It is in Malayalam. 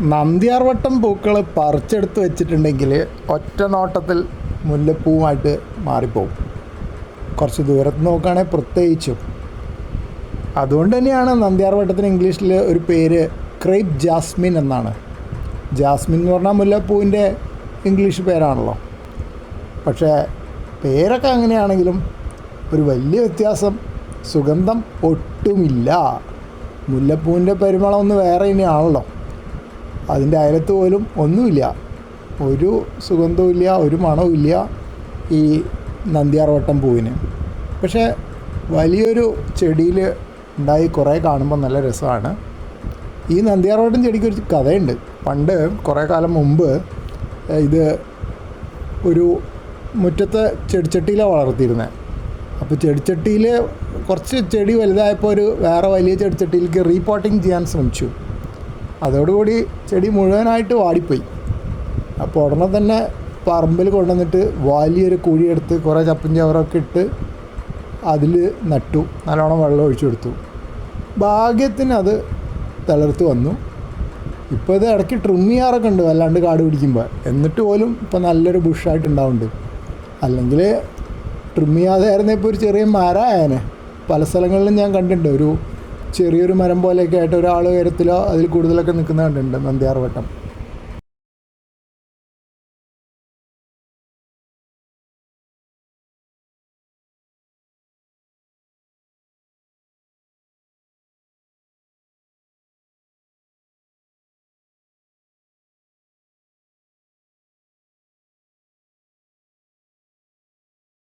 നന്ദ്യാർവട്ടം പൂക്കൾ പറിച്ചെടുത്ത് വെച്ചിട്ടുണ്ടെങ്കിൽ ഒറ്റ നോട്ടത്തിൽ മുല്ലപ്പൂവുമായിട്ട് മാറിപ്പോവും. കുറച്ച് ദൂരത്ത് നോക്കുകയാണെങ്കിൽ പ്രത്യേകിച്ചും. അതുകൊണ്ട് തന്നെയാണ് നന്ദ്യാർവട്ടത്തിന് ഇംഗ്ലീഷിൽ ഒരു പേര് ക്രേപ്പ് ജാസ്മിൻ എന്നാണ്. ജാസ്മിൻ എന്ന് പറഞ്ഞാൽ മുല്ലപ്പൂവിന്റെ ഇംഗ്ലീഷ് പേരാണല്ലോ. പക്ഷേ പേരൊക്കെ അങ്ങനെയാണെങ്കിലും ഒരു വലിയ വ്യത്യാസം സുഗന്ധം ഒട്ടുമില്ല. മുല്ലപ്പൂവിന്റെ പരിമളം ഒന്ന് വേറെ തന്നെയാണല്ലോ. അതിന്റെ അയലത്ത് പോലും ഒന്നുമില്ല. ഒരു സുഗന്ധവും ഇല്ല ഒരു മണവും ഇല്ല ഈ നന്ദ്യാർവട്ടം പൂവിന്. പക്ഷേ വലിയൊരു ചെടിയിൽ ഉണ്ടായി കുറേ കാണുമ്പോൾ നല്ല രസമാണ്. ഈ നന്ദ്യാർവട്ടം ചെടിക്ക് ഒരു കഥയുണ്ട്. പണ്ട് കുറേ കാലം മുമ്പ് ഇത് ഒരു മുറ്റത്തെ ചെടിച്ചട്ടിയിലാണ് വളർത്തിയിരുന്നത്. അപ്പോൾ ചെടിച്ചട്ടിയിൽ കുറച്ച് ചെടി വലുതായപ്പോൾ ഒരു വേറെ വലിയ ചെടിച്ചട്ടിയിലേക്ക് റീപോട്ടിങ് ചെയ്യാൻ ശ്രമിച്ചു. അതോടുകൂടി ചെടി മുഴുവനായിട്ട് വാടിപ്പോയി. അപ്പോൾ ഉടനെ തന്നെ പറമ്പിൽ കൊണ്ടുവന്നിട്ട് വലിയൊരു കുഴിയെടുത്ത് കുറേ ചപ്പും ചവറൊക്കെ ഇട്ട് അതിൽ നട്ടു. നല്ലോണം വെള്ളം ഒഴിച്ചു കൊടുത്തു. ഭാഗ്യത്തിന് അത് തളർത്ത് വന്നു. ഇപ്പോൾ ഇത് ഇടയ്ക്ക് ട്രിം ചെയ്യാറൊക്കെ ഉണ്ട് വല്ലാണ്ട് കാട് പിടിക്കുമ്പോൾ. എന്നിട്ട് പോലും ഇപ്പോൾ നല്ലൊരു ബുഷായിട്ട് ഉണ്ടാവുന്നുണ്ട്. അല്ലെങ്കിൽ ട്രിം ചെയ്യാതെ ആയിരുന്നേ ഇപ്പോൾ ഒരു ചെറിയ മരമായേനെ. പല സ്ഥലങ്ങളിലും ഞാൻ കണ്ടിട്ടുണ്ട്. ഒരു ചെറിയൊരു മരം പോലെയൊക്കെ ആയിട്ട് ഒരാൾ ഉയരത്തിലോ അതിൽ കൂടുതലൊക്കെ നിൽക്കുന്ന കണ്ടിട്ടുണ്ട് നന്ദിയാർവട്ടം